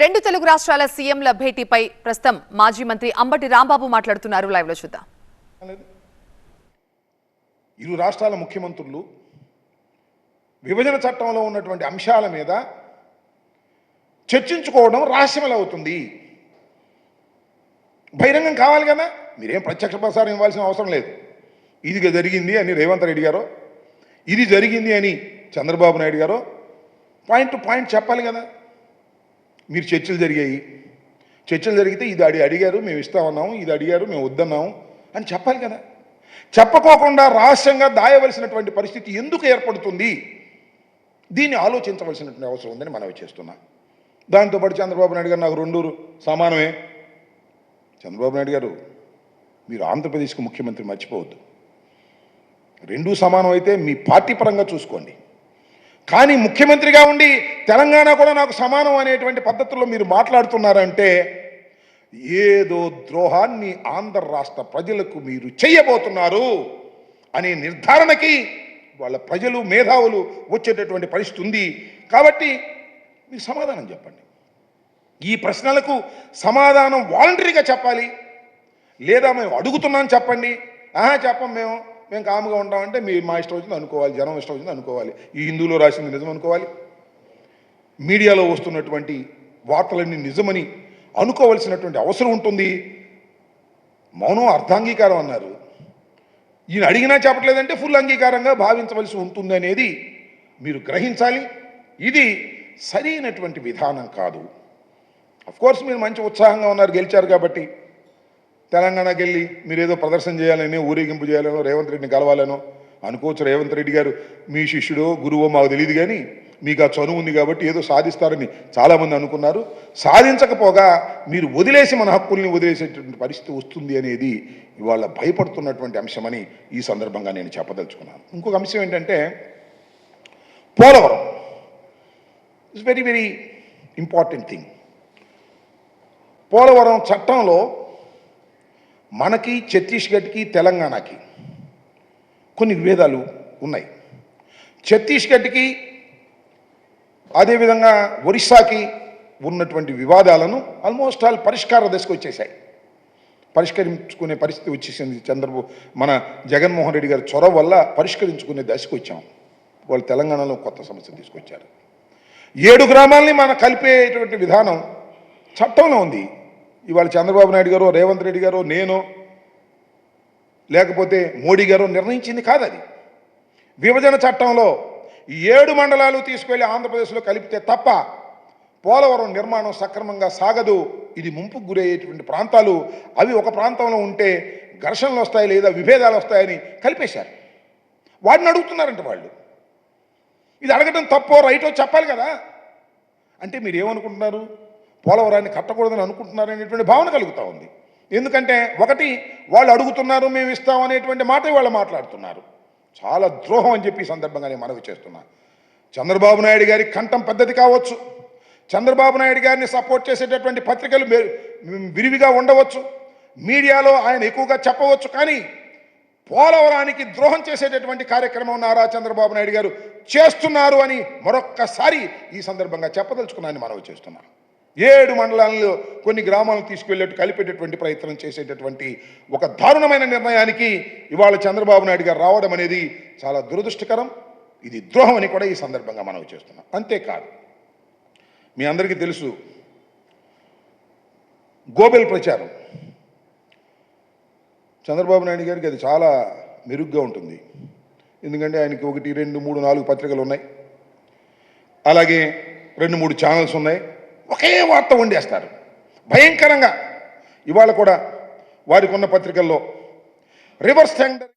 రెండు తెలుగు రాష్ట్రాల సీఎంల భేటీపై ప్రస్తుతం మాజీ మంత్రి అంబటి రాంబాబు మాట్లాడుతున్నారు. లైవ్లో చూద్దాం. ఇరు రాష్ట్రాల ముఖ్యమంత్రులు విభజన చట్టంలో ఉన్నటువంటి అంశాల మీద చర్చించుకోవడం రహస్యమల అవుతుంది. బహిరంగం కావాలి కదా? మీరేం ప్రత్యక్ష ప్రసారం ఇవ్వాల్సిన అవసరం లేదు. ఇది జరిగింది అని రేవంత్ రెడ్డి గారు ఇది జరిగింది అని చంద్రబాబు నాయుడు గారు పాయింట్ టు పాయింట్ చెప్పాలి కదా? మీరు చర్చలు జరిగాయి. చర్చలు జరిగితే ఇది అడి అడిగారు మేము ఇస్తామన్నాము ఇది అడిగారు మేము వద్దన్నాము అని చెప్పాలి కదా. చెప్పకోకుండా రహస్యంగా దాయవలసినటువంటి పరిస్థితి ఎందుకు ఏర్పడుతుంది? దీన్ని ఆలోచించవలసినటువంటి అవసరం ఉందని మనవి చేస్తున్నా. దాంతోపాటు చంద్రబాబు నాయుడు గారు నాకు రెండు సమానమే. చంద్రబాబు నాయుడు గారు మీరు ఆంధ్రప్రదేశ్కి ముఖ్యమంత్రి మర్చిపోవద్దు. రెండూ సమానం అయితే మీ పార్టీ పరంగా చూసుకోండి. కానీ ముఖ్యమంత్రిగా ఉండి తెలంగాణ కూడా నాకు సమానం అనేటువంటి పద్ధతుల్లో మీరు మాట్లాడుతున్నారంటే ఏదో ద్రోహాన్ని ఆంధ్ర రాష్ట్ర ప్రజలకు మీరు చేయబోతున్నారు అనే నిర్ధారణకి వాళ్ళ ప్రజలు మేధావులు వచ్చేటటువంటి పరిస్థితి ఉంది. కాబట్టి మీరు సమాధానం చెప్పండి. ఈ ప్రశ్నలకు సమాధానం వాలంటరీగా చెప్పాలి. లేదా మేము అడుగుతున్నాం చెప్పండి. ఆహా చెప్పం మేము. మేము కాముగా ఉంటామంటే మీ మా ఇష్టం వచ్చింది అనుకోవాలి జనం ఇష్టం వచ్చింది అనుకోవాలి. ఈ హిందువులో రాసింది నిజం అనుకోవాలి. మీడియాలో వస్తున్నటువంటి వార్తలన్నీ నిజమని అనుకోవలసినటువంటి అవసరం ఉంటుంది. మౌనం అర్ధాంగీకారం అన్నారు. ఈయన అడిగినా చెప్పట్లేదంటే ఫుల్ అంగీకారంగా భావించవలసి ఉంటుంది అనేది మీరు గ్రహించాలి. ఇది సరైనటువంటి విధానం కాదు. కోర్స్ మీరు మంచి ఉత్సాహంగా ఉన్నారు గెలిచారు కాబట్టి. తెలంగాణకి వెళ్ళి మీరు ఏదో ప్రదర్శన చేయాలని ఊరేగింపు చేయాలనో రేవంత్ రెడ్డిని కలవాలనో అనుకోవచ్చు. రేవంత్ రెడ్డి గారు మీ శిష్యుడో గురువో మాకు తెలియదు కానీ మీకు ఆ చనువు ఉంది కాబట్టి ఏదో సాధిస్తారని చాలామంది అనుకున్నారు. సాధించకపోగా మీరు వదిలేసి మన హక్కుల్ని వదిలేసేటువంటి పరిస్థితి వస్తుంది అనేది ఇవాళ భయపడుతున్నటువంటి అంశమని ఈ సందర్భంగా నేను చెప్పదలుచుకున్నాను. ఇంకొక అంశం ఏంటంటే Polavaram. It's very very important thing Polavaram చట్టంలో మనకి ఛత్తీస్గఢ్కి తెలంగాణకి కొన్ని విభేదాలు ఉన్నాయి. ఛత్తీస్గఢ్కి అదేవిధంగా ఒరిస్సాకి ఉన్నటువంటి వివాదాలను ఆల్మోస్ట్ ఆల్ పరిష్కార దశకు వచ్చేసాయి పరిష్కరించుకునే పరిస్థితి వచ్చేసింది చంద్రబాబు మన జగన్మోహన్ రెడ్డి గారి చొరవ వల్ల పరిష్కరించుకునే దశకు వచ్చాం. వాళ్ళు తెలంగాణలో కొత్త సమస్య తీసుకొచ్చారు. ఏడు గ్రామాలని మన కలిపేటువంటి విధానం చట్టంలో ఉంది. ఇవాళ చంద్రబాబు నాయుడు గారు రేవంత్ రెడ్డి గారు నేను లేకపోతే మోడీ గారు నిర్ణయించింది కాదు అది. విభజన చట్టంలో ఈ ఏడు మండలాలు తీసుకువెళ్ళి ఆంధ్రప్రదేశ్లో కలిపితే తప్ప పోలవరం నిర్మాణం సక్రమంగా సాగదు. ఇది ముంపుకు గురయ్యేటువంటి ప్రాంతాలు. అవి ఒక ప్రాంతంలో ఉంటే ఘర్షణలు వస్తాయి లేదా విభేదాలు వస్తాయని కలిపేశారు. వాడిని అడుగుతున్నారంట వాళ్ళు. ఇది అడగటం తప్పో రైటో చెప్పాలి కదా. అంటే మీరు ఏమనుకుంటున్నారు పోలవరాన్ని కట్టకూడదని అనుకుంటున్నారనేటువంటి భావన కలుగుతూ ఉంది. ఎందుకంటే ఒకటి వాళ్ళు అడుగుతున్నారు మేము ఇస్తాం అనేటువంటి మాట వాళ్ళు మాట్లాడుతున్నారు. చాలా ద్రోహం అని చెప్పి సందర్భంగా నేను మనవి చేస్తున్నా. చంద్రబాబు నాయుడు గారి కంఠం పద్ధతి కావచ్చు. చంద్రబాబు నాయుడు గారిని సపోర్ట్ చేసేటటువంటి పత్రికలు విరివిగా ఉండవచ్చు. మీడియాలో ఆయన ఎక్కువగా చెప్పవచ్చు. కానీ పోలవరానికి ద్రోహం చేసేటటువంటి కార్యక్రమం నారా చంద్రబాబు నాయుడు గారు చేస్తున్నారు అని మరొక్కసారి ఈ సందర్భంగా చెప్పదలుచుకున్నాను మనవి చేస్తున్నాను ఏడు మండలాల్లో కొన్ని గ్రామాలను తీసుకువెళ్ళేట్టు కలిపేటటువంటి ప్రయత్నం చేసేటటువంటి ఒక దారుణమైన నిర్ణయానికి ఇవాళ చంద్రబాబు నాయుడు గారు రావడం అనేది చాలా దురదృష్టకరం. ఇది ద్రోహం అని కూడా ఈ సందర్భంగా మనం చేస్తున్నాం. అంతేకాదు మీ అందరికీ తెలుసు గోబెల్ ప్రచారం. చంద్రబాబు నాయుడు గారికి అది చాలా మెరుగ్గా ఉంటుంది. ఎందుకంటే ఆయనకి ఒకటి రెండు మూడు నాలుగు పత్రికలు ఉన్నాయి. అలాగే రెండు మూడు ఛానల్స్ ఉన్నాయి. ఒకే వార్త వండేస్తారు. భయంకరంగా. ఇవాళ కూడా వారికి ఉన్న పత్రికల్లో రివర్స్ టెండర్